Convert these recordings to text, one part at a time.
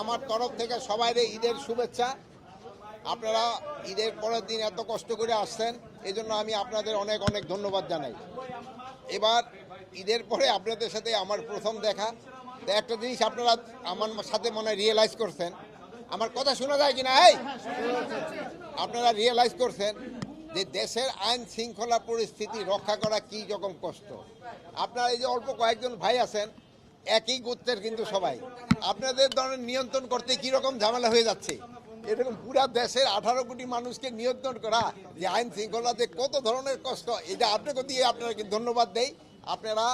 আমার তরফ থেকে সবাই ঈদের শুভেচ্ছা। আপনারা ঈদের পরের দিন এত কষ্ট করে আসছেন এই আমি আপনাদের অনেক অনেক ধন্যবাদ জানাই। এবার ঈদের পরে আপনাদের সাথে আমার প্রথম দেখা। একটা জিনিস আপনারা আমার সাথে মনে রিয়েলাইজ করছেন। আমার কথা শোনা যায় কিনা? এই! আপনারা রিয়েলাইজ করছেন যে দেশের আইন শৃঙ্খলা পরিস্থিতি রক্ষা করা কি রকম কষ্ট। আপনারা এই যে অল্প কয়েকজন ভাই আছেন একই গোত্রের কিন্তু সবাই। আপনাদের ধরনের নিয়ন্ত্রণ করতে কি রকম ঝামেলা হয়ে যাচ্ছে? এরকম পুরা দেশের আঠারো কোটি মানুষকে নিয়ন্ত্রণ করা, যে আইন শৃঙ্খলাতে কত ধরনের কষ্ট, এটা আপনাকে দিয়ে আপনাকে ধন্যবাদ দেই। আপনারা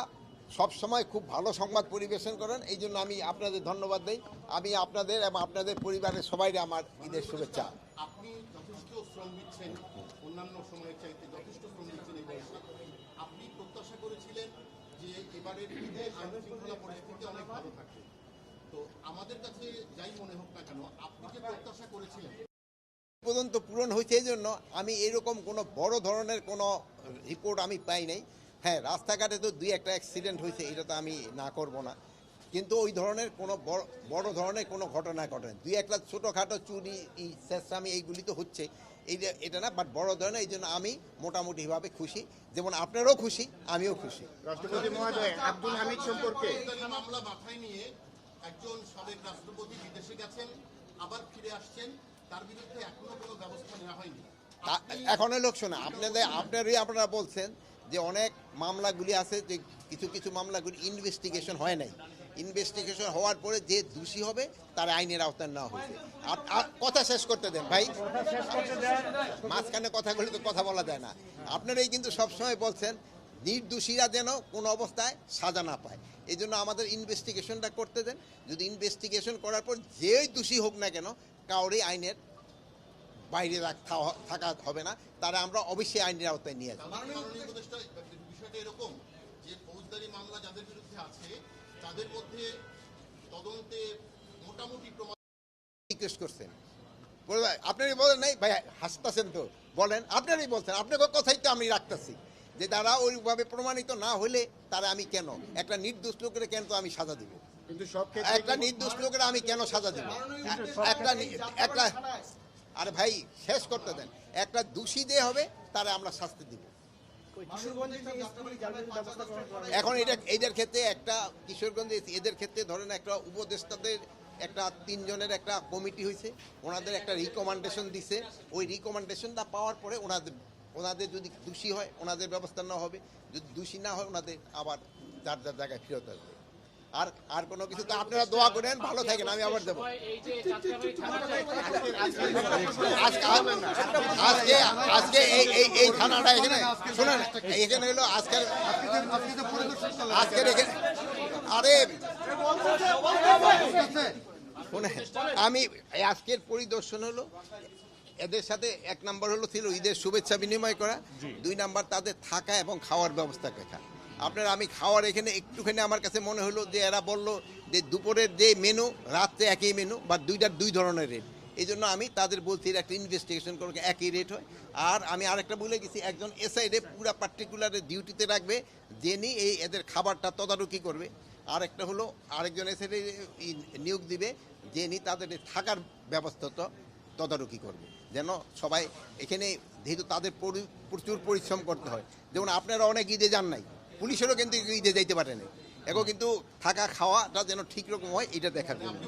সব সময় খুব ভালো সংবাদ পরিবেশন করেন, এই জন্য আমি আপনাদের ধন্যবাদ দেই। আমি আপনাদের এবং আপনাদের পরিবারের সবাই আমার ঈদের শুভেচ্ছা। অন্যান্য সময়ের চাইতে যথেষ্ট শৃঙ্খলা পরিস্থিতি অনেক ভালো তো আমাদের কাছে যাই মনে হোক না কেন, আপনি যে প্রত্যাশা করেছিলেন। পর্যন্ত পূরণ হয়েছে এই জন্য আমি এরকম কোনো বড় ধরনের কোনো রিপোর্ট আমি পাই নাই। হ্যাঁ রাস্তাঘাটে তো দুই একটা অ্যাক্সিডেন্ট হয়েছে, এটা তো আমি না করব না। কিন্তু ওই ধরনের কোনো বড় বড় ধরনের কোনো ঘটনা ঘটে দুই একটা ছোটোখাটো চুরি এই চেষ্টামি এইগুলি তো হচ্ছে। এই যে এটা না বাট বড় ধরনের এই জন্য আমি মোটামুটিভাবে খুশি। যেমন আপনারাও খুশি আমিও খুশি। রাষ্ট্রপতি মহোদয় আব্দুল হামিদ সম্পর্কে? মামলা মাথায় নিয়ে একজন সাবেক রাষ্ট্রপতি বিদেশে গেছেন আবার ফিরে আসছেন। তার বিরুদ্ধে এখনও কোনো ব্যবস্থা নেওয়া হয়নি। এখন লোক শোনা আপনাদের আপনারই আপনারা বলছেন যে অনেক মামলাগুলি আছে যে কিছু কিছু মামলাগুলি ইনভেস্টিগেশন হয় নাই। ইনভেস্টিগেশন হওয়ার পরে যে দোষী হবে তার আইনের আওতায় নেওয়া হয়েছে। আর আর কথা শেষ করতে দেন ভাই। মাঝখানে কথাগুলি তো কথা বলা যায় না। আপনারাই কিন্তু সবসময় বলছেন নির্দোষীরা যেন কোনো অবস্থায় সাজা না পায়। এই জন্য আমাদের ইনভেস্টিগেশনটা করতে দেন। যদি ইনভেস্টিগেশন করার পর যেই দোষী হোক না কেন কাউরে আইনের বাইরে রাখ- থাকা থাকা হবে না। তারা আমরা অবশ্যই আইনের আওতায় নিয়ে আসব। যে ফৌজদারি মামলা যাদের বিরুদ্ধে আছে তাদের মধ্যে তদন্তে মোটামুটি প্রমাণ রিকোয়েস্ট করছেন। বলে ভাই, আপনারই বলেন নাই? ভাই হাসতেছেন তো। বলেন আপনারই বলছেন। আপনাকে কথাই তো আমি রাখতেছি। যে তারা ওইভাবে প্রমাণিত না হলে তারা আমি কেন? একটা নির্দোষ লোকের কেন তো আমি সাজা দিব? কিন্তু সব একটা নির্দোষ লোকের আমি কেন সাজা দিব? একটা একটা আরে ভাই শেষ করতে দেন। একটা দোষী দিয়ে হবে তারা আমরা শাস্তি দিব। এখন এটা এদের ক্ষেত্রে একটা কিশোরগঞ্জে এদের ক্ষেত্রে ধরেন একটা উপদেষ্টাদের একটা তিনজনের একটা কমিটি হয়েছে। ওনাদের একটা রিকমেন্ডেশন দিছে। ওই রিকমেন্ডেশনটা পাওয়ার পরে ওনাদের ওনাদের যদি দোষী হয় ওনাদের ব্যবস্থা নেওয়া হবে। যদি দোষী না হয় ওনাদের আবার যার যার জায়গায় ফেরত আসবে। আর আর কোনো কিছু তো আপনারা দোয়া করেন ভালো থাকেন আমি আবার দেবো। আজকে আজকে এই এই এই থানাটা এখানে শুনেন এখানে হলো আজকের আজকের এখানে আরে শুনে আমি আজকের পরিদর্শন হলো এদের সাথে এক নাম্বার হলো ছিল ঈদের শুভেচ্ছা বিনিময় করা দুই নাম্বার তাদের থাকা এবং খাওয়ার ব্যবস্থা দেখা আপনার আমি খাওয়ার এখানে একটুখানি আমার কাছে মনে হলো যে এরা বলল যে দুপুরের যে মেনু রাত্রে একই মেনু বা দুইটার দুই ধরনের রেট এই জন্য আমি তাদের বলছি এর একটা ইনভেস্টিগেশন করে একই রেট হয়। আর আমি আরেকটা বলে গেছি একজন এসআইডে পুরা পার্টিকুলার ডিউটিতে রাখবে, যিনি এই এদের খাবারটা তদারকি করবে। আর একটা হলো, আরেকজন এসআইডে নিয়োগ দিবে, যিনি তাদের থাকার ব্যবস্থাটা তদারকি করবে। যেন সবাই এখানে, যেহেতু তাদের পরি- প্রচুর পরিশ্রম করতে হয়। যেমন আপনারা অনেক ঈদে যান নাই। পুলিশেরও কিন্তু ঈদে যাইতে পারে না এখন কিন্তু থাকা, খাওয়াটা যেন ঠিক রকম হয় এটা দেখার জন্য।